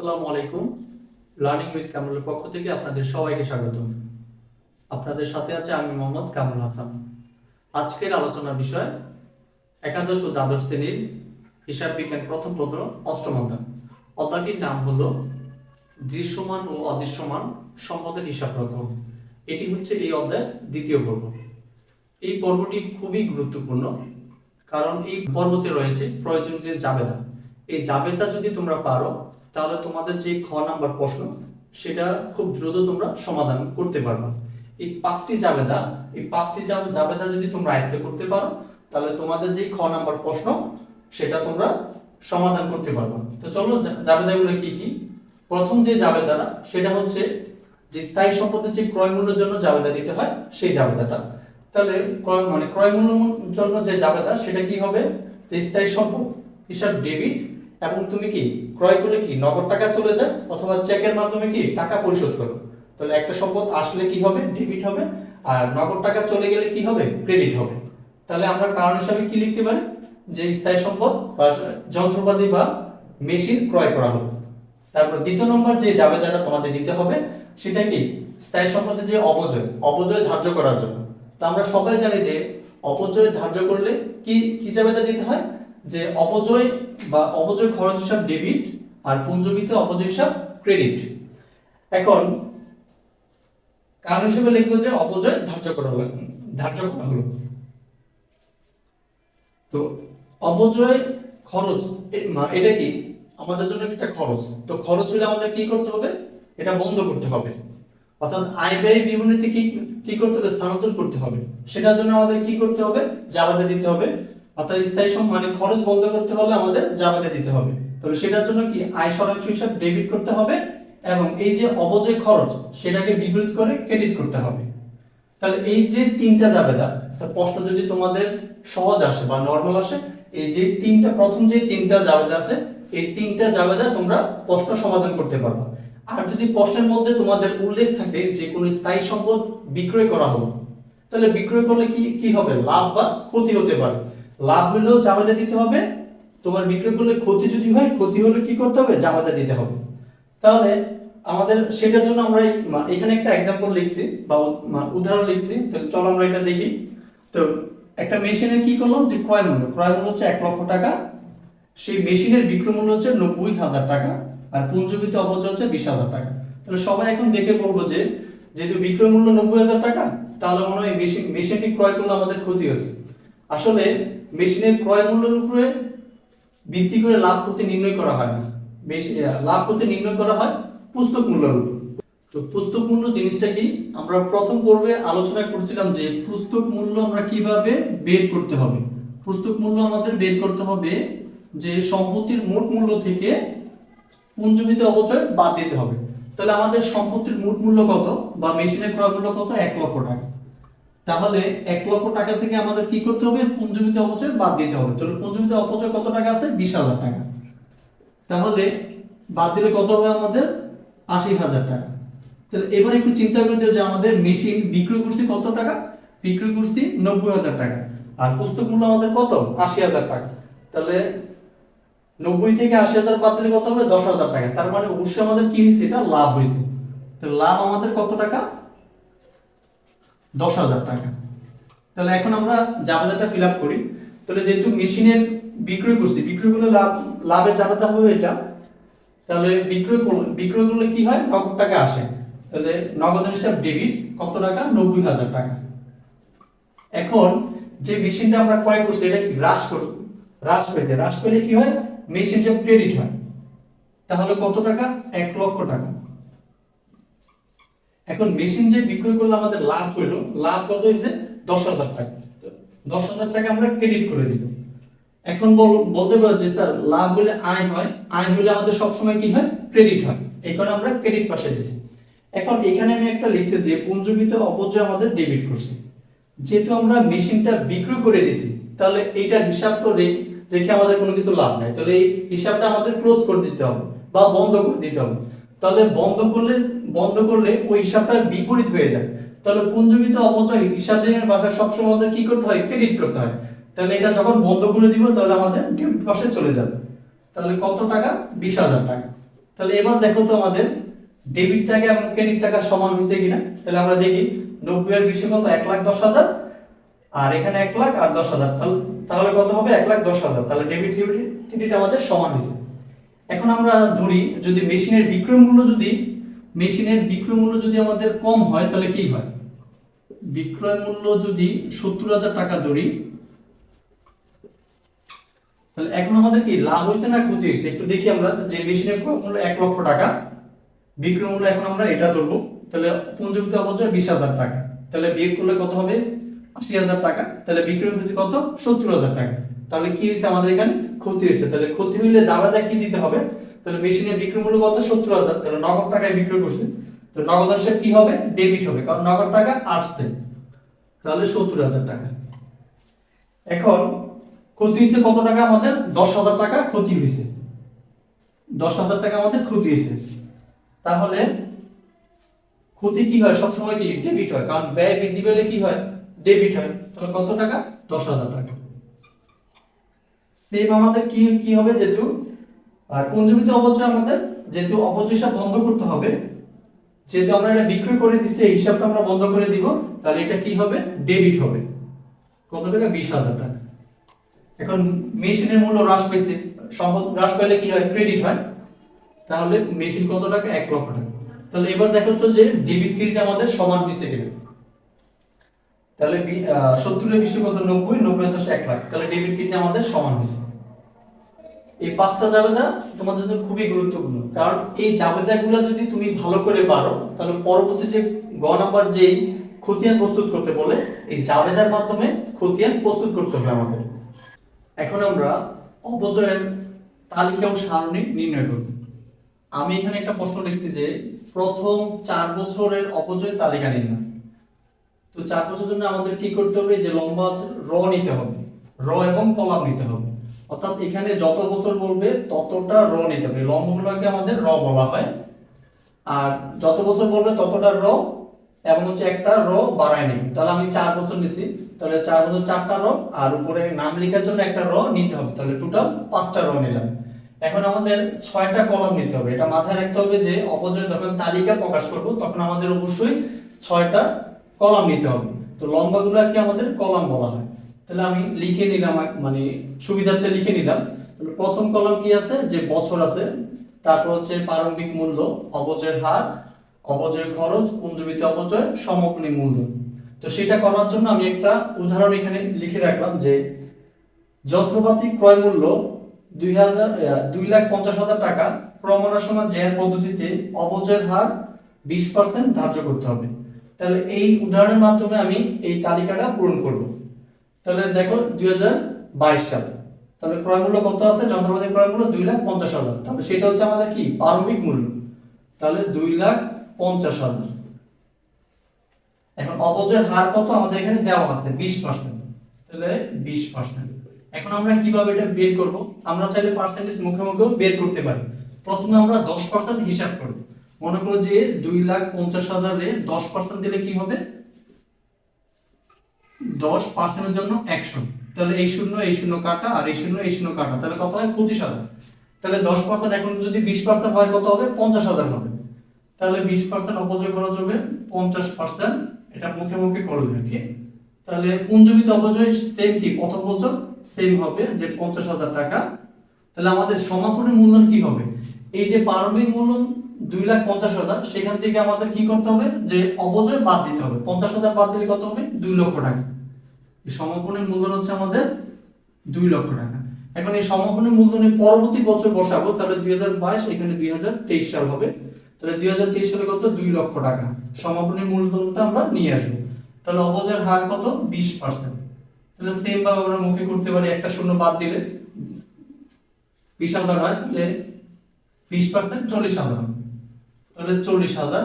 আসসালামু আলাইকুম। Learning with কামরুলের পক্ষ থেকে আপনাদের সবাইকে স্বাগত আপনাদের সাথে আছে আমি মোহাম্মদ কামরুল হাসান। আজকের আলোচনার বিষয় একাদশ ও দ্বাদশ শ্রেণির হিসাব বিজ্ঞান প্রথম পত্র, অষ্টম অধ্যায়। অধ্যায়টির নাম হলো দৃশ্যমান ও অদৃশ্যমান সম্পদের হিসাব রকম এটি হচ্ছে এই অধ্যায়ের দ্বিতীয় পর্ব। এই পর্বটি খুবই গুরুত্বপূর্ণ কারণ এই পর্বতে রয়েছে প্রয়োজনীয় জাবেদা। এই জাবেদা যদি তোমরা পারো তাহলে তোমাদের যে খ নাম্বার প্রশ্ন, সেটা খুব দ্রুত তোমরা সমাধান করতে পারবে। এই পাঁচটি জাবেদা, এই পাঁচটি জাব- জাবেদা যদি তোমরা আয়ত্ত করতে পারো, তাহলে তোমাদের যে খ নাম্বার প্রশ্ন, সেটা তোমরা সমাধান করতে পারবে। তো চলো জাবেদাগুলো কি কি? প্রথম যে জাবেদাটা, সেটা হচ্ছে যে স্থায়ী সম্পদের যে ক্রয় মূল্যের জন্য জাবেদা দিতে হয়, সেই জাবেদাটা। তাহলে ক্রয় মানে ক্রয় মূল্যের জন্য যে জাবেদা, সেটা কি হবে? যে স্থায়ী সম্পদ, হিসাব ডেবিট, এবং তুমি কি? ক্রয় করলে কি নগদ টাকা চলে যায় অথবা চেকের মাধ্যমে কি টাকা পরিশোধ করো তাহলে একটা সম্পদ আসলে কি হবে? ডেবিট হবে। আর নগদ টাকা চলে গেলে কি হবে? ক্রেডিট হবে। তাহলে আমরা কারণ হিসাবে কি লিখতে পারি? যে স্থায়ী সম্পদ বা যন্ত্রপাতি বা মেশিন ক্রয় করা হলো তারপর দ্বিতীয় নম্বর যে জাবেদাটা তোমাদের দিতে হবে, সেটা কি? স্থায়ী সম্পদের যে অপচয় অপচয় ধার্য করার জন্য। তো আমরা সবাই জানি যে অপচয় ধার্য করলে কি কি জাবেদা দিতে হয়? যে অপচয় বা অপচয় খরচ হিসাব ডেবিট আর পুঞ্জবিতে অপচয় হিসাব ক্রেডিট। এখন, কারণ হিসেবে লিখব যে অপচয় ধার্য করা হলো, ধার্য করা হলো। তো অপচয় খরচ এটা কি? আমাদের জন্য একটা খরচ। তো খরচ হলে আমাদের কি করতে হবে? এটা বন্ধ করতে হবে। অর্থাৎ আয় ব্যয় বিবরণীতে কি কি করতে হবে? স্থানান্তর করতে হবে। সেটার জন্য আমাদের কি করতে হবে? যে আমাদের দিতে হবে। অর্থাৎ স্থায়ী সম মানে খরচ বন্ধ করতে হলে আমাদের জাবেদা দিতে হবে। তাহলে সেটার জন্য কি আয় সরাংশ হিসাব ডেবিট করতে হবে এবং এই যে অবজয় খরচ, সেটাকে বিপরীত করে ক্রেডিট করতে হবে। তাহলে এই যে তিনটা জাবেদা প্রশ্ন যদি তোমাদের সহজ আসে বা নর্মাল আসে, এই যে তিনটা, প্রথম যে তিনটা জাবেদা আছে, এই তিনটা জাবেদা তোমরা প্রশ্ন সমাধান করতে পারবে। আর যদি প্রশ্নের মধ্যে তোমাদের উল্লেখ থাকে যে কোনো স্থায়ী সম্পদ বিক্রয় করা হলো, তাহলে বিক্রয় করলে কি কি হবে? লাভ বা ক্ষতি হতে পারে। লাভ হলেও জাবেদা দিতে হবে, তোমার বিক্রয় করলে ক্ষতি যদি হয়, ক্ষতি হলে কি করতে হবে? জাবেদা দিতে হবে। তাহলে আমাদের সেটার জন্য আমরা এখানে একটা এক্সাম্পল লিখছি, বা উদাহরণ লিখছি। তাহলে চলো আমরা এটা দেখি। তো একটা মেশিনের কি করলাম? যে ক্রয় মূল্য। ক্রয় মূল্য হচ্ছে এক লক্ষ টাকা। সেই মেশিনের বিক্রয় মূল্য হচ্ছে নব্বই হাজার টাকা। আর পুঞ্জবিত অপচয় হচ্ছে বিশ হাজার টাকা। তাহলে সবাই এখন দেখে বলব যে, যেহেতু বিক্রয় মূল্য নব্বই হাজার টাকা, তাহলে মনে হয় মেশিন মেশিনটি ক্রয় করলে আমাদের ক্ষতি হয়েছে। আসলে মেশিনের ক্রয় মূল্যের উপরে ভিত্তি করে লাভ ক্ষতি নির্ণয় করা হয়। না লাভ ক্ষতি নির্ণয় করা হয় পুস্তক মূল্যের উপর। তো পুস্তক মূল্য জিনিসটা কি? আমরা প্রথম পর্বে আলোচনা করছিলাম যে পুস্তক মূল্য আমরা কীভাবে বের করতে হবে। পুস্তক মূল্য আমাদের বের করতে হবে যে সম্পত্তির মোট মূল্য থেকে পুঞ্জবিত অপচয় বাদ দিতে হবে। তাহলে আমাদের সম্পত্তির মোট মূল্য কত বা মেশিনের ক্রয় মূল্য কত? এক লক্ষ টাকা। তাহলে এক লক্ষ টাকা থেকে আমাদের কি করতে হবে? পুঞ্জবিত অপচয় বাদ দিতে হবে। তাহলে পুঞ্জবিত অপচয় কত টাকা আছে? বিশ হাজার টাকা। তাহলে বাদ দিলে কত হবে আমাদের? আশি হাজার টাকা। তাহলে এবার একটু চিন্তা করে দিও যে আমাদের মেশিন বিক্রয় করছি কত টাকা? বিক্রয় করছি নব্বই হাজার টাকা। আর পুস্তক মূল্য আমাদের কত? আশি হাজার টাকা। তাহলে নব্বই থেকে আশি হাজার বাদ দিলে কত হবে? দশ হাজার টাকা। তার মানে অবশ্যই আমাদের কি হয়েছে? এটা লাভ হয়েছে। তো লাভ আমাদের কত টাকা? দশ হাজার টাকা। তাহলে এখন আমরা জাবেদাটা ফিল আপ করি। তাহলে যেহেতু মেশিনের বিক্রয় করছি বিক্রয় করলে লাভ, লাভের জাবেদা হবে এটা। তাহলে বিক্রয় বিক্রয় করলে কি হয়? নগদ টাকা আসে। তাহলে নগদ হিসাব ডেবিট, কত টাকা? নব্বই হাজার টাকা। এখন যে মেশিনটা আমরা ক্রয় করছি, এটা কি হ্রাস হ্রাস পেয়েছে। হ্রাস পেলে কি হয়? মেশিন হিসাব ক্রেডিট হয়। তাহলে কত টাকা? এক লক্ষ টাকা। এখন মেশিন যে বিক্রয় করলে আমাদের লাভ হইল, লাভ কত হয়েছে দশ হাজার টাকা। দশ হাজার টাকা আমরা ক্রেডিট করে দিব। এখন বল- বলতে পারো যে, স্যার, লাভ হলে আয় হয়, আয় হলে আমাদের সবসময় কি হয়? ক্রেডিট হয়। এই কারণে আমরা ক্রেডিট পাশে দিছি। এখন এখানে আমি একটা লিখছি যে পুঞ্জবিত অপচয় আমাদের ডেবিট করছি। যেহেতু আমরা মেশিনটা বিক্রয় করে দিছি, তাহলে এইটার হিসাব তো রেখে আমাদের কোনো কিছু লাভ নাই। তাহলে এই হিসাবটা আমাদের ক্লোজ করে দিতে হবে বা বন্ধ করে দিতে হবে। তাহলে বন্ধ করলে বন্ধ করলে ওই হিসাবটা বিপরীত হয়ে যায়। তাহলে পুঞ্জবিত অপচয় হিসাব দেওয়ার ভাষায় সবসময় আমাদের কি করতে হয়? ক্রেডিট করতে হয়। তাহলে এটা যখন বন্ধ করে দিব, তাহলে আমাদের ডেবিট পাশে চলে যাবে। তাহলে কত টাকা? বিশ হাজার টাকা। তাহলে এবার দেখো তো আমাদের ডেবিট টাকা এবং ক্রেডিট টাকা সমান হয়েছে কিনা। তাহলে আমরা দেখি, নব্বই এর বেশি কত? এক লাখ দশ হাজার। আর এখানে এক লাখ আর দশ হাজার। তাহলে তাহলে কত হবে? এক লাখ দশ হাজার। তাহলে ডেবিট ক্রেডিট ক্রেডিট আমাদের সমান হয়েছে। এখন আমরা ধরি, যদি মেশিনের বিক্রয় মূল্য যদি মেশিনের বিক্রয় মূল্য যদি আমাদের কম হয়, তাহলে কি হয়? বিক্রয় মূল্য যদি সত্তর হাজার টাকা ধরি, তাহলে এখন আমাদের কি লাভ হয়েছে না ক্ষতি হয়েছে? একটু দেখি আমরা, যে মেশিনের মূল্য এক লক্ষ টাকা, বিক্রয় মূল্য এখন আমরা এটা ধরবো, তাহলে পুঞ্জীবিত অপচয় বিশ হাজার টাকা। তাহলে বিয়োগ করলে কত হবে? আশি হাজার টাকা। তাহলে বিক্রয় হয়েছে কত? সত্তর হাজার টাকা। তাহলে কি হয়েছে আমাদের এখানে? ক্ষতি হয়েছে। তাহলে ক্ষতি হইলে জাবেদা কি দিতে হবে? তাহলে মেশিনের বিক্রয় মূল্য কত? সত্তর হাজার। তাহলে নগদ টাকায় বিক্রয় করছে। তো নগদ অংশে কি হবে? ডেবিট হবে, কারণ নগদ টাকা আসছে। তাহলে সত্তর হাজার টাকা। এখন ক্ষতি হয়েছে কত টাকা আমাদের? দশ হাজার টাকা ক্ষতি হয়েছে। দশ হাজার টাকা আমাদের ক্ষতি হয়েছে। তাহলে ক্ষতি কি হয়? সবসময় কি ডেবিট হয়? কারণ ব্যয় বৃদ্ধি পেলে কি হয়? ডেবিট হয়। তাহলে কত টাকা? দশ হাজার টাকা। সেম আমাদের কি কি হবে যেহেতু আর পুঞ্জীবিত অপচয় আমাদের, যেহেতু অপচয়টা বন্ধ করতে হবে, যেহেতু আমরা এটা বিক্রয় করে দিচ্ছি এই হিসাবটা আমরা বন্ধ করে দিব, তাহলে এটা কি হবে? ডেবিট হবে। কত টাকা? বিশ হাজার টাকা। এখন মেশিনের মূল্য হ্রাস পেয়েছে। সম্পদ হ্রাস পেলে কি হয়? ক্রেডিট হয়। তাহলে মেশিন কত টাকা? এক লক্ষ টাকা। তাহলে এবার দেখো তো যে ডেবিট ক্রেডিট আমাদের সমান হয়েছে কিনা। তাহলে সত্তরের বিষয় কত? নব্বই। নব্বই দশ এক লাখ। তাহলে ডেবিট ক্রেডিট আমাদের সমান হয়েছে। এই পাঁচটা জাবেদা তোমাদের জন্য খুবই গুরুত্বপূর্ণ। কারণ এই জাবেদাগুলো যদি তুমি ভালো করে পারো, তাহলে পরবর্তী যে গ নাম্বার যেই খতিয়ান প্রস্তুত করতে বলে, এই জাবেদার মাধ্যমে খতিয়ান প্রস্তুত করতে হবে আমাদের। এখন আমরা অপচয়ের তালিকা ও সারণী নির্ণয় করব। আমি এখানে একটা প্রশ্ন লিখছি যে, প্রথম চার বছরের অপচয় তালিকা নির্ণয়। তো চার বছরের জন্য আমাদের কি করতে হবে? যে লম্বা র নিতে হবে। র এবং কলাম নিতে হবে। অর্থাৎ এখানে যত বছর বলবে, ততটা র নিতে হবে। লম্বগুলোকে আমাদের র বলা হয়। আর যত বছর বলবে, ততটা র এবং হচ্ছে একটা র বাড়ায় নেবে। তাহলে আমি চার বছর নিছি। তাহলে চার বছর চারটা র, আর উপরে নাম লেখার জন্য একটা র নিতে হবে। তাহলে টোটাল পাঁচটা র নিলাম। এখন আমাদের ছয়টা কলাম নিতে হবে। এটা মাথায় রাখতে হবে যে, অপচয় যখন তালিকা প্রকাশ করব, তখন আমাদের অবশ্যই ছয়টা কলাম নিতে হবে। তো লম্বাগুলোকে আমাদের কলাম বলা হয়। তাহলে আমি লিখে নিলাম মানে সুবিধার্থে লিখে নিলাম। তাহলে প্রথম কলাম কি আছে? যে বছর আছে, তারপর হচ্ছে প্রারম্ভিক মূল্য অপচয়ের হার, অপচয় খরচ পুঞ্জীবিত অপচয় সমাপনী মূল্য। তো সেটা করার জন্য আমি একটা উদাহরণ এখানে লিখে রাখলাম যে যন্ত্রপাতি ক্রয় মূল্য দুই হাজার দুই লাখ পঞ্চাশ হাজার টাকা ক্রমণের সময় জ্যার পদ্ধতিতে অপচয়ের হার বিশ পার্সেন্ট ধার্য করতে হবে। তাহলে এই উদাহরণের মাধ্যমে আমি এই তালিকাটা পূরণ করব। তাহলে দেখো দুই হাজার বাইশ সাল। তাহলে ক্রয় মূল্য কত আছে? যন্ত্রপাতি ক্রয় মূল্য দুই লাখ পঞ্চাশ হাজার। তাহলে সেটা হচ্ছে আমাদের কি? প্রারম্ভিক মূল্য। তাহলে দুই লাখ পঞ্চাশ হাজার। এখন অপচয়ের হার কত? আমাদের এখানে দেওয়া আছে বিশ পার্সেন্ট। তাহলে বিশ পার্সেন্ট। এখন আমরা কীভাবে এটা বের করব? আমরা চাইলে পার্সেন্টেজ মুখে মুখেও বের করতে পারি। প্রথমে আমরা দশ পার্সেন্ট হিসাব করব। মনে করো যে দুই লাখ পঞ্চাশ হাজারে দশ পার্সেন্ট দিলে কি হবে? দশ পার্সেন্টের জন্য একশো। তাহলে এই শূন্য এই শূন্য কাটা, আর এই শূন্য এই শূন্য কাটা। তাহলে কত হয়? পঁচিশ হাজার। তাহলে দশ পার্সেন্ট এখন যদি বিশ পার্সেন্ট হয়, কত হবে? পঞ্চাশ হাজার হবে। তাহলে বিশ পার্সেন্ট অপচয় খরচ হবে পঞ্চাশ পার্সেন্ট। এটা মুখে মুখে করবে কি তাহলে পুঞ্জবিত অপচয় সেম কি? প্রথম বছর সেম হবে যে পঞ্চাশ হাজার টাকা। তাহলে আমাদের সমাপনী মূলধন কি হবে? এই যে প্রারম্ভিক মূলধন দুই লাখ পঞ্চাশ হাজার, সেখান থেকে আমাদের কি করতে হবে? যে অপচয় বাদ দিতে হবে। পঞ্চাশ হাজার বাদ দিলে কত হবে? দুই লক্ষ টাকা। এই সমাপনী মূলধন হচ্ছে আমাদের দুই লক্ষ টাকা। এখন এই সমাপনী মূলধনে পরবর্তী বছর বসাবো, তাহলে দুই হাজার বাইশ, এখানে দুই হাজার তেইশ সাল হবে। তাহলে দুই হাজার তেইশ সালে কত? দুই লক্ষ টাকা। সমাপনী মূলধনটা আমরা নিয়ে আসব। তাহলে অপচয়ের হার কত? বিশ পার্সেন্ট তাহলে সেম ভাবে আমরা মুখে করতে পারি, একটা শূন্য বাদ দিলে। বিশ হাজার হয়, তাহলে বিশ পার্সেন্ট চল্লিশ হাজার তাহলে চল্লিশ হাজার,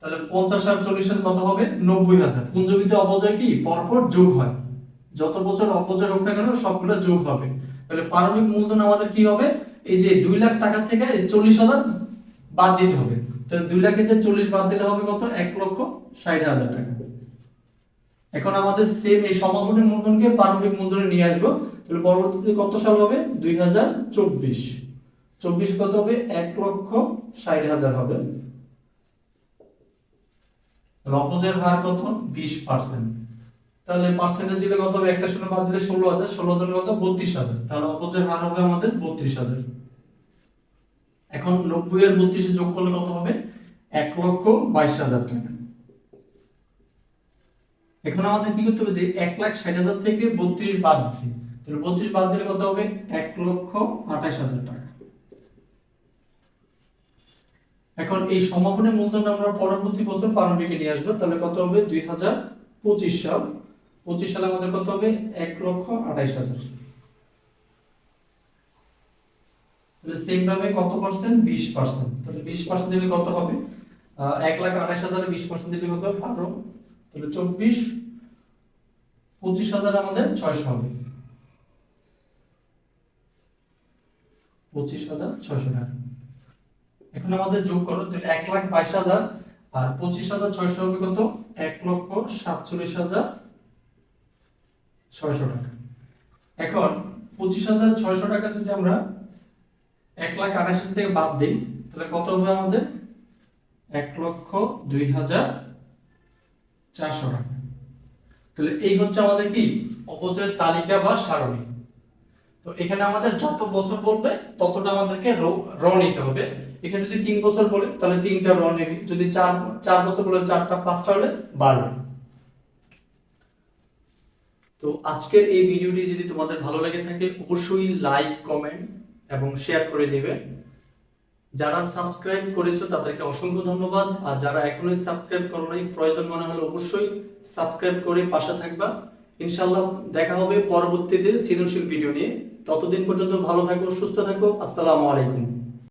তাহলে পঞ্চাশ আর চল্লিশ হাজার কত হবে? নব্বই হাজার। পুঞ্জবিতে অপচয় কি? পরপর যোগ হয়। যত বছর অপচয় হোক না কেন, সবগুলো যোগ হবে। তাহলে প্রারম্ভিক মূলধন আমাদের কি হবে? এই যে দুই লাখ টাকা থেকে চল্লিশ হাজার বাদ দিতে হবে। তাহলে দুই লাখের থেকে চল্লিশ বাদ দিলে হবে কত? এক লক্ষ ষাট হাজার টাকা। এখন আমাদের সেম এই সমাপনী মূলধনকে প্রারম্ভিক মূলধনে নিয়ে আসব। তাহলে পরবর্তীতে কত সাল হবে? দুই হাজার চব্বিশ। চব্বিশ কত হবে? এক লক্ষ ষাট হাজার হবে। অপচয়ের হার কত? বিশ পার্সেন্ট। তাহলে পার্সেন্টেজ দিলে কত হবে? একটা শূন্য বাদ দিলে ষোলো হাজার। ষোলো হাজার কত? বত্রিশ হাজার। তাহলে অপচয়ের হার হবে আমাদের বত্রিশ হাজার। এখন নব্বই আর বত্রিশে যোগ করলে কত হবে? এক লক্ষ বাইশ হাজার টাকা। এখন আমাদের কি করতে হবে? যে এক লাখ ষাট হাজার থেকে বত্রিশ বাদ দিতে তাহলে বত্রিশ বাদ দিলে কত হবে? এক লক্ষ আঠাশ হাজার টাকা। এখন এই সমাপনের মূলধন আমরা পরবর্তী বছর প্রারম্ভিকে নিয়ে আসব। তাহলে কত হবে? দুই হাজার পঁচিশ সাল। পঁচিশ সালে আমাদের কত হবে? এক লক্ষ আঠাইশ হাজার। তাহলে সেম ভাবে কত পার্সেন্ট বিশ পার্সেন্ট তাহলে বিশ পার্সেন্ট দিলে কত হবে? এক লাখ আঠাইশ হাজারে, বিশ পার্সেন্ট দিলে কত? হবে বারো। তাহলে চব্বিশ, পঁচিশ হাজার আমাদের ছয়শো হবে। পঁচিশ হাজার ছয়শো টাকা। এখন আমাদের যোগ করো, তাহলে এক লাখ বাইশ হাজার, আর পঁচিশ হাজার ছয়শো হবে কত? এক লক্ষ সাতচল্লিশ হাজার ছয়শো টাকা। এখন পঁচিশ হাজার ছয়শো টাকা যদি আমরা এক লাখ আঠাশ থেকে বাদ দিই, তাহলে কত হবে আমাদের? এক লক্ষ দুই হাজার চারশো টাকা। তাহলে এই হচ্ছে আমাদের কি? অপচয়ের তালিকা বা সারণী। তো এখানে আমাদের যত বছর বলবে, ততটা আমাদেরকে র নিতে হবে। এখানে যদি তিন বছর বলে, তাহলে তিনটা র নেবে। যদি চার চার বছর বলে চারটা, পাঁচটা হলে বাড়বে তো আজকের এই ভিডিওটি যদি তোমাদের ভালো লেগে থাকে, অবশ্যই লাইক, কমেন্ট এবং শেয়ার করে দিবে। যারা সাবস্ক্রাইব করেছ, তাদেরকে অসংখ্য ধন্যবাদ। আর যারা এখনোই সাবস্ক্রাইব করো নাই, প্রয়োজন মনে হলে অবশ্যই সাবস্ক্রাইব করে পাশে থাকবা। ইনশাল্লাহ দেখা হবে পরবর্তীতে সৃজনশীল ভিডিও নিয়ে। ততদিন পর্যন্ত ভালো থাকো সুস্থ থাকো। আসসালামু আলাইকুম।